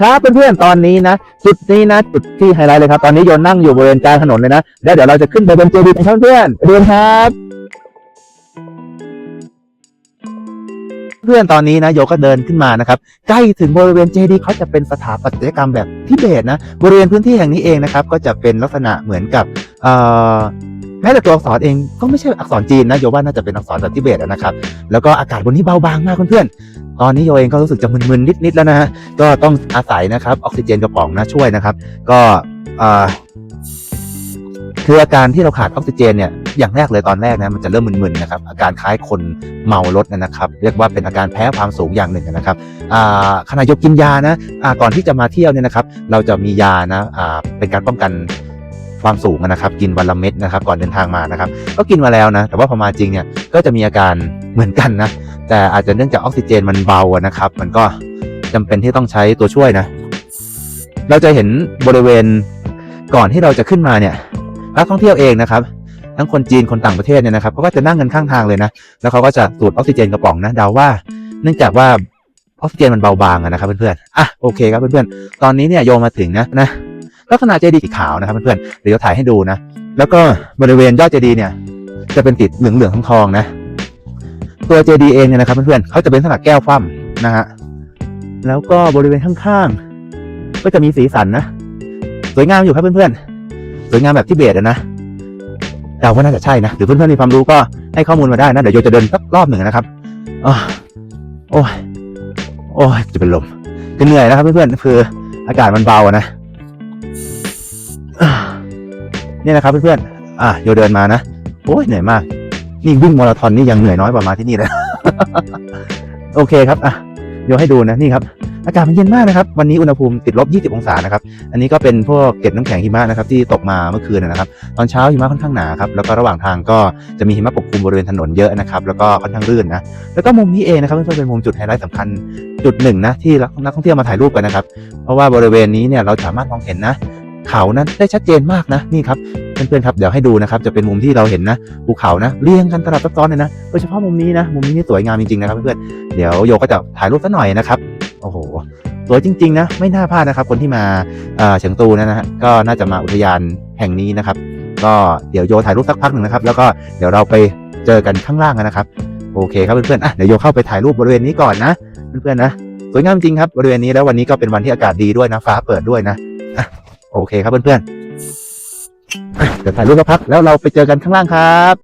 ครับเพื่อนๆตอนนี้นะ จุดนี้นะ จุดที่ไฮไลท์เลยครับ ตอนนี้โยนนั่งอยู่บริเวณกลางถนนเลยนะแล้วเดี๋ยวเราจะขึ้นไปบนเจดีย์กันครับเพื่อนเรียนครับเพื่อนตอนนี้นะโยก็เดินขึ้นมานะครับใกล้ถึงบริเวณเจดีย์เขาจะเป็นสถาปัตยกรรมแบบทิเบตนะบริเวณพื้นที่แห่งนี้เองนะครับก็จะเป็นลักษณะเหมือนกับออ แม้แต่ตัวอักษรเองก็ไม่ใช่อักษรจีนนะโยว่าน่าจะเป็นอักษรแบบทิเบตนะครับแล้วก็อากาศบนนี้เบาบางมากเพื่อนๆตอนนี้โยเองก็รู้สึกจะมึนๆนิดๆแล้วนะฮะก็ต้องอาศัยนะครับออกซิเจนกระป๋องนะช่วยนะครับ ก็คืออาการที่เราขาดออกซิเจนเนี่ยอย่างแรกเลยตอนแรกนะมันจะเริ่มมึนๆนะครับอาการคล้ายคนเมารถนะครับเรียกว่าเป็นอาการแพ้ความสูงอย่างหนึ่งนะครับอ่าขณะยกกินยานะก่อนที่จะมาเที่ยวเนี่ยนะครับ เราจะมียานะเป็นการป้องกัน ความสูงนะครับ กินวันละเม็ดนะครับ ก่อนเดินทางมานะครับ ก็กินมาแล้วนะ แต่ว่าพอมาจริงเนี่ยก็จะมีอาการเหมือนกันนะ แต่อาจจะเนื่องจากออกซิเจนมันเบาะนะครับ มันก็จำเป็นที่ต้องใช้ตัวช่วยนะ เราจะเห็นบริเวณก่อนที่เราจะขึ้นมาเนี่ยนักท่องเที่ยวเองนะครับทั้งคนจีนคนต่างประเทศเนี่ยนะครับเขาก็จะนั่งกันข้างทางเลยนะ แล้วเขาก็จะสูดออกซิเจนกระป๋องนะเดาว่า เนื่องจากว่าออกซิเจนมันเบาบางนะครับเพื่อนๆอะโอเคครับเพื่อนๆตอนนี้เนี่ยโยมาถึงนะนะ ลักษณะเจดีย์สีขาวนะครับเพื่อนๆเดี๋ยวถ่ายให้ดูนะ แล้วก็บริเวณยอดเจดีย์เนี่ยจะเป็นติดเหลืองๆทองๆนะ ตัวเจดีย์เองเนี่ยนะครับเพื่อนๆเขาจะเป็นลักษณะแก้วคว่ำนะฮะแล้วก็บริเวณข้างๆก็จะมีสีสันนะ สวยงามอยู่ครับเพื่อนๆสวยงามแบบที่เบสนะเดาว่าน่าจะใช่นะหรือเพื่อนๆมีความรู้ก็ให้ข้อมูลมาได้นะเดี๋ยวโยจะเดินสักรอบหนึ่งนะครับอ๋อโอ้ยโอ้ยจะเป็นลมคือเหนื่อยนะครับเพื่อนๆคืออากาศมันเบาอะนะ เนี่ยนะครับเพื่อนๆอะโยเดินมานะโอ้ยเหนื่อยมาก นี่วิ่งมาราธอนนี่ยังเหนื่อยน้อยกว่ามาที่นี่เลยโอเคครับอะเดี๋ยให้ดูนะนี่ครับอากาศมันเย็นมากนะครับ วันนี้อุณหภูมิติดลบ 20 องศานะครับ อันนี้ก็เป็นพวกเกล็ดน้ำแข็งหิมะนะครับที่ตกมาเมื่อคืนนะครับ ตอนเช้าหิมะค่อนข้างหนาครับ แล้วก็ระหว่างทางก็จะมีหิมะปกคลุมบริเวณถนนเยอะนะครับ แล้วก็ค่อนข้างลื่นนะ แล้วก็มุมนี้เองนะครับเพื่อนๆเป็นมุมจุดไฮไลท์สำคัญจุดหนึ่งนะที่นักท่องเที่ยวมาถ่ายรูปกันนะครับ เพราะว่าบริเวณนี้เนี่ยเราสามารถมองเห็นนะ เขานั้นได้ชัดเจนมากนะนี่ครับเพื่อนๆครับเดี๋ยวให้ดูนะครับจะเป็นมุมที่เราเห็นนะภูเขานะเรียงกันตลอดซับซ้อนเลยนะโดยเฉพาะมุมนี้นะมุมนี้นี่สวยงามจริงๆนะครับเพื่อนๆเดี๋ยวโยก็จะถ่ายรูปสักหน่อยนะครับโอ้โหสวยจริงๆนะไม่น่าพลาดนะครับ คนที่มาเฉียงตูนะฮะก็น่าจะมาอุทยานแห่งนี้นะครับ ก็เดี๋ยวโยถ่ายรูปสักพักหนึ่งนะครับ แล้วก็เดี๋ยวเราไปเจอกันข้างล่างนะครับ โอเคครับเพื่อนๆอะเดี๋ยวโยเข้าไปถ่ายรูปบริเวณนี้ก่อนนะเพื่อนๆนะสวยงามจริงครับบริเวณนี้แล้ววันนี้ก็เป็นวันที่อากาศดีด้วยนะฟ้าเปิดด้วยนะ โอเคครับเพื่อนๆเดี๋ยวถ่ายรูปสักพักแล้วเราไปเจอกันข้างล่างครับ